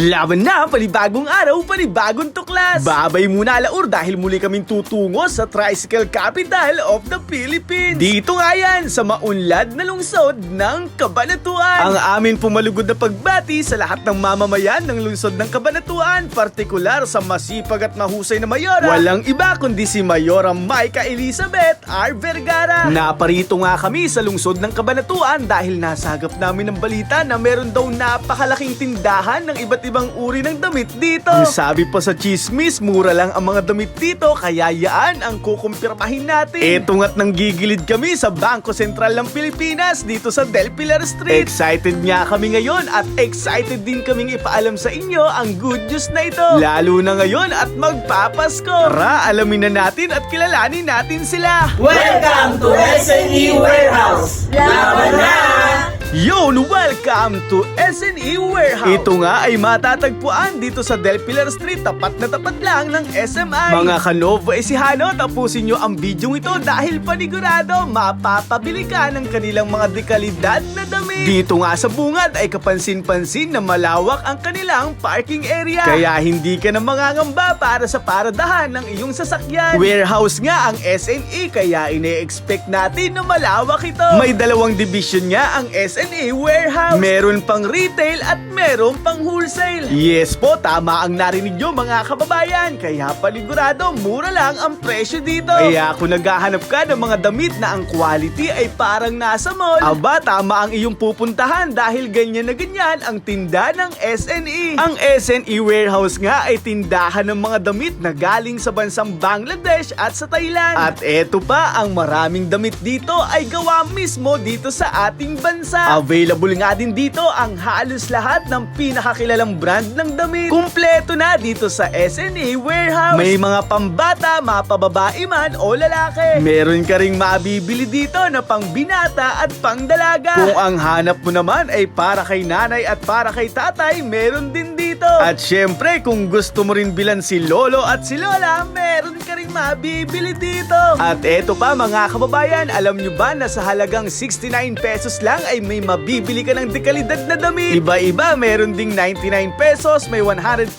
Laban na, panibagong araw, panibagong tuklas! Babay muna alaur dahil muli kaming tutungo sa Tricycle Capital of the Philippines. Dito nga yan, sa maunlad na lungsod ng Cabanatuan. Ang amin pumalugod na pagbati sa lahat ng mamamayan ng lungsod ng Cabanatuan, partikular sa masipag at mahusay na mayora. Walang iba kundi si Mayora Maika Elizabeth R. Vergara. Naparito nga kami sa lungsod ng Cabanatuan dahil nasagap namin ng balita na meron daw napakalaking tindahan ng iba't ibang uri ng damit dito. Ang sabi pa sa chismis, mura lang ang mga damit dito kaya yaan ang kukumpirmahin natin. Eto nga't nang gigilid kami sa Bangko Sentral ng Pilipinas dito sa Del Pilar Street. Excited nga kami ngayon at excited din kaming ipaalam sa inyo ang good news na ito. Lalo na ngayon at magpapasko. Tara, alamin na natin at kilalanin natin sila. Welcome to SNE Warehouse! Laban na! Yon, welcome to SNE Warehouse. Ito nga ay matatagpuan dito sa Del Pilar Street, tapat na tapat lang ng SMI. Mga kanova Ecijano, tapusin nyo ang video ito dahil panigurado mapapabili ka ng kanilang mga dekalidad na damit. Dito nga sa bungad ay kapansin-pansin na malawak ang kanilang parking area. Kaya hindi ka na mangangamba para sa paradahan ng iyong sasakyan. Warehouse nga ang SNE kaya ine-expect natin na malawak ito. May dalawang division nga ang SNE Warehouse. Meron pang retail at meron pang wholesale. Yes po, tama ang narinig nyo mga kababayan. Kaya paligurado, mura lang ang presyo dito. Kaya kung naghahanap ka ng mga damit na ang quality ay parang nasa mall, aba tama ang iyong pupuntahan dahil ganyan na ganyan ang tinda ng SNE. Ang SNE Warehouse nga ay tindahan ng mga damit na galing sa bansang Bangladesh at sa Thailand. At eto pa, ang maraming damit dito ay gawa mismo dito sa ating bansa. Available nga din dito ang halos lahat ng pinakakilalang brand ng damit. Kumpleto na dito sa SNE Warehouse. May mga pambata, mapababae man o lalaki. Meron ka ring mabibili dito na pang binata at pang dalaga. Kung ang hanap mo naman ay para kay nanay at para kay tatay, meron din dito. At syempre, kung gusto mo rin bilan si Lolo at si Lola, meron ka ring mabibili dito. At eto pa mga kababayan, alam nyo ba na sa halagang 69 pesos lang ay may mabibili ka ng dekalidad na damit? Iba-iba, meron ding 99 pesos, may 149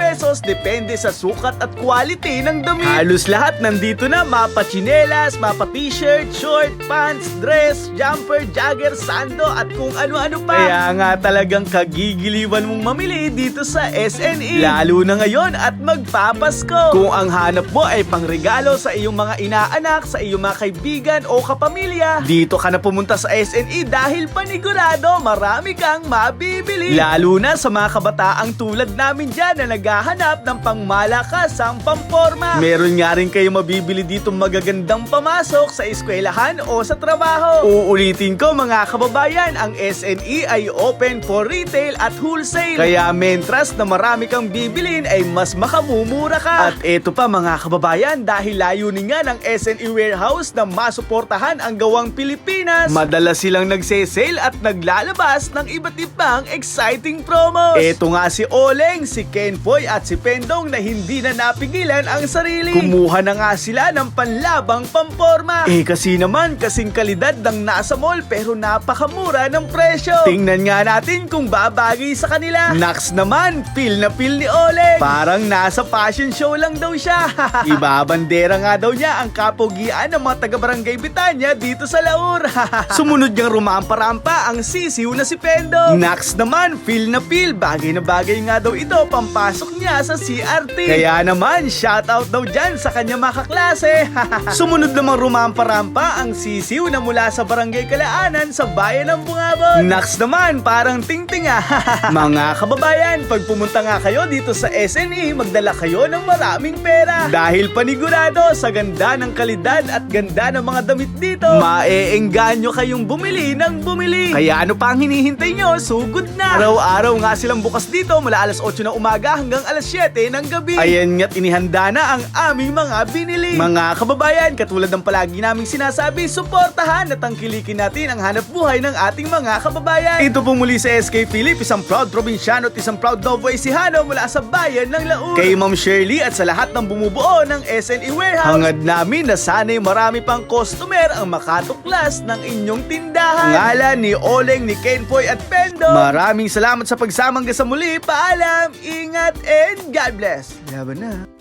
pesos, depende sa sukat at quality ng damit. Halos lahat nandito na, mapa chinelas, mapa t-shirt, short, pants, dress, jumper, jogger, sando at kung ano-ano pa. Kaya nga talagang kagigiliwan mong mamili dito sa SNE. Lalo na ngayon at magpapasko. Kung ang hanap mo ay pangregalo sa iyong mga inaanak, sa iyong mga kaibigan o kapamilya, dito ka na pumunta sa SNE dahil panigurado marami kang mabibili. Lalo na sa mga kabataang tulad namin dyan na naghahanap ng pangmalakasang pamporma. Meron nga rin kayo mabibili dito magagandang pamasok sa eskwelahan o sa trabaho. Uulitin ko mga kababayan, ang SNE ay open for retail at wholesale. Kaya mentras na marami kang bibilin ay mas makamumura ka. At eto pa mga kababayan, dahil layunin nga ng SNE Warehouse na masuportahan ang gawang Pilipinas, madalas silang nagse-sale at naglalabas ng iba't ibang exciting promos. Eto nga si Oleng, si Kenpoy at si Pendong na hindi na napigilan ang sarili. Kumuha na nga sila ng panlabang pamporma. Eh kasi naman, kasing kalidad ng nasa mall pero napakamura ng presyo. Tingnan nga natin kung babagay sa kanila. Next naman, feel na feel ni Oleng. Parang nasa fashion show lang daw siya. Ibabandera nga daw niya ang kapogian ng mga taga-barangay Bitanya dito sa Laur. Sumunod niyang rumampa-rampa ang sisiw na si Pendo. Next naman, feel na feel. Bagay na bagay nga daw ito pampasok niya sa CRT. Kaya naman, shoutout daw dyan sa kanya mga kaklase. Sumunod namang rumampa-rampa ang sisiw na mula sa barangay Kalaanan sa bayan ng Bungabon. Next naman, parang tingting ah. mga kababayan, pag pumunta nga kayo dito sa SNE, magdala kayo ng maraming pera. Dahil panigurado sa ganda ng kalidad at ganda ng mga damit dito, maeengganyo kayong bumili ng bumili. Kaya ano pa ang hinihintay nyo? Sugod na! Araw-araw nga silang bukas dito mula alas 8 ng umaga hanggang alas 7 ng gabi. Ayan nga't inihanda na ang aming mga binili. Mga kababayan, katulad ng palagi naming sinasabi, suportahan at tangkilikin natin ang hanap buhay ng ating mga kababayan. Ito po muli sa SK Philip, isang proud probinsyano at isang proud Novo Ecijano mula sa bayan ng Laur. Kay Ma'am Shirley at sa lahat ng bumubuo ng SNE Warehouse. Hangad namin na sana'y marami pang customer ang makatuklas ng inyong tindahan. Ngalan ni Oleng, ni Kenpoy at Pendo. Maraming salamat sa pagsamang sa muli. Paalam, ingat, and God bless. Laban na.